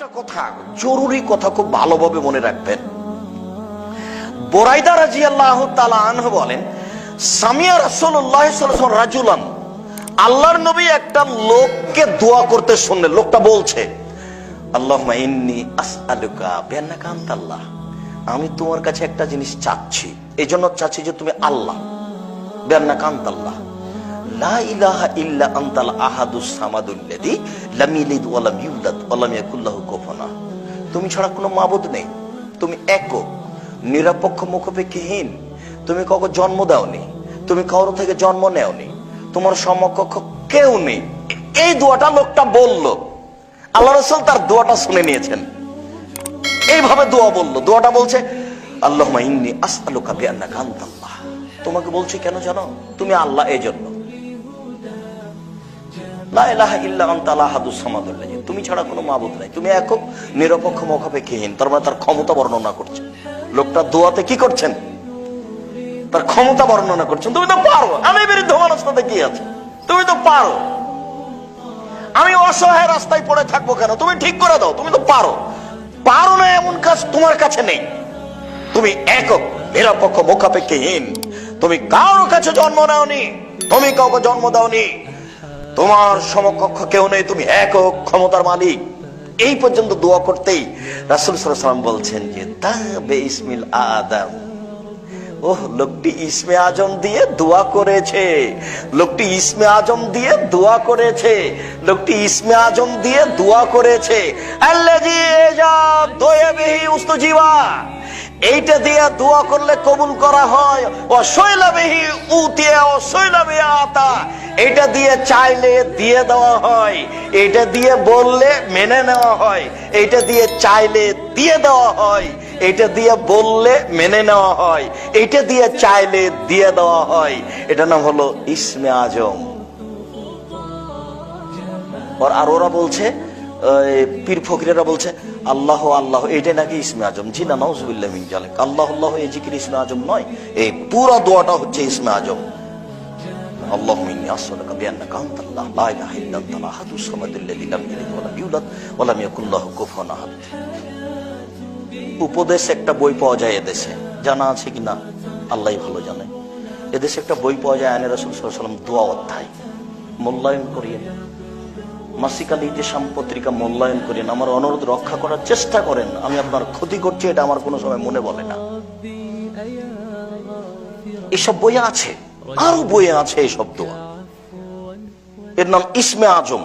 একটা কথা, জরুরি কথা খুব ভালোভাবে মনে রাখবেন। বোরাইদা রাজি আল্লাহ আনহ বলেন, সামিয়া আলাইহি রাজুলান আল্লাহর নবী একটা লোককে দোয়া করতে শুনলেন। লোকটা বলছে বিআন্নাকা আনতাল্লাহ, আমি তোমার কাছে একটা জিনিস চাচ্ছি। এই জন্য চাচ্ছি যে তুমি আল্লাহ, বিআন্নাকা আনতাল্লাহ। লা ইলাহা ইল্লা আহাদুস লাম ওয়া লাম ইউলাদ ওয়া লাম ইয়াকুল লাহু। তুমি ছাড়া কোনো মাবুদ নেই। তুমি একক নিরপেক্ষ মুখপেক্ষীহীন। তুমি কাউকে জন্ম দাওনি। তুমি কারও থেকে জন্ম নেওনি। তোমার সমকক্ষ কেউ নেই। এই দোয়াটা লোকটা বলল। আল্লাহ রসুল তার দোয়াটা শুনে নিয়েছেন। এইভাবে দোয়া বলল। দোয়াটা বলছে আল্লাহ তোমাকে বলছি কেন জানো? তুমি আল্লাহ এই জন্য তুমি ছাড়া কোনো মাবুদ নাই। তুমি একক, নিরপেক্ষ, মুখাপেক্ষীহীন। তার মানে তার ক্ষমতা বর্ণনা করছে। লোকটা দোয়াতে কি করছেন? তার ক্ষমতা বর্ণনা করছেন। তুমি তো পারো। আমি বিরুদ্ধ মানুষ তাতে কি আছে? তুমি তো পারো। আমি অসহায় রাস্তায় পড়ে থাকব কেন? তুমি ঠিক করে দাও। তুমি তো পারো। পারো না এমন কাজ তোমার কাছে নেই। তুমি একক, নিরপেক্ষ, মুখাপেক্ষীহীন। তুমি কারোর কাছে জন্ম নাওনি। তুমি কাউকে জন্ম দাওনি। তোমার সমকক্ষ কেউ নেই, তুমি একক ক্ষমতার মালিক। এই পর্যন্ত দোয়া করতেই রাসুল সাল্লাম বলছেন যে তাবে ইসমিল আদম। ওহ, লোকটি ইসমে আজম দিয়ে দোয়া করেছে। লোকটি ইসমে আজম দিয়ে দোয়া করেছে। লোকটি ইসমে আজম দিয়ে দোয়া করেছে। আল্লাজি এজাব দয়াবিহি উস্তুজিবা এইটা দিয়ে দোয়া করলে কবুল করা হয়। ও শৈলাবিহি উতিয়া, ও শৈলাবিহি আতা। এটা দিয়ে চাইলে দিয়ে দেওয়া হয়। এটা দিয়ে বললে মেনে নেওয়া হয়। এটা দিয়ে চাইলে দিয়ে দেওয়া হয়। এটা দিয়ে বললে মেনে নেওয়া হয়। এটা দিয়ে চাইলে দিয়ে দেওয়া হয়। এটা নাম হলো ইসমে আজম। আর ওরা বলছে পীর ফকিরেরা বলছে আল্লাহ আল্লাহ এটা নাকি ইসমে আজম জি না নজবুল্লাহ মিন জালেক আল্লাহ আল্লাহ এই জিকির ইসমে আজম নয় এই পুরো দোয়াটা হচ্ছে ইসমে আজম اللهم اني اسالك بانك انت الله لا اله الا انت الاحد الصمد الذي لم يلد ولم يولد ولم يكن له كفوا احد উপদেশ একটা বই পাওয়া যায় এদেশে জানা আছে কিনা আল্লাহ ভালো জানে এদেশে একটা বই পাওয়া যায় আয়নের রসুল সাল্লাম দোয়া অধ্যায় মূল্যায়ন করিয়েন মাসিকাল ইতিসাম পত্রিকা মূল্যায়ন করেন, আমার অনুরোধ রক্ষা করার চেষ্টা করেন। আমি আপনার ক্ষতি করছি, এটা আমার কোনো সময় মনে বলে না। এসব বই আছে, আরও বই আছে এই শব্দ এর নাম ইসমে আজম।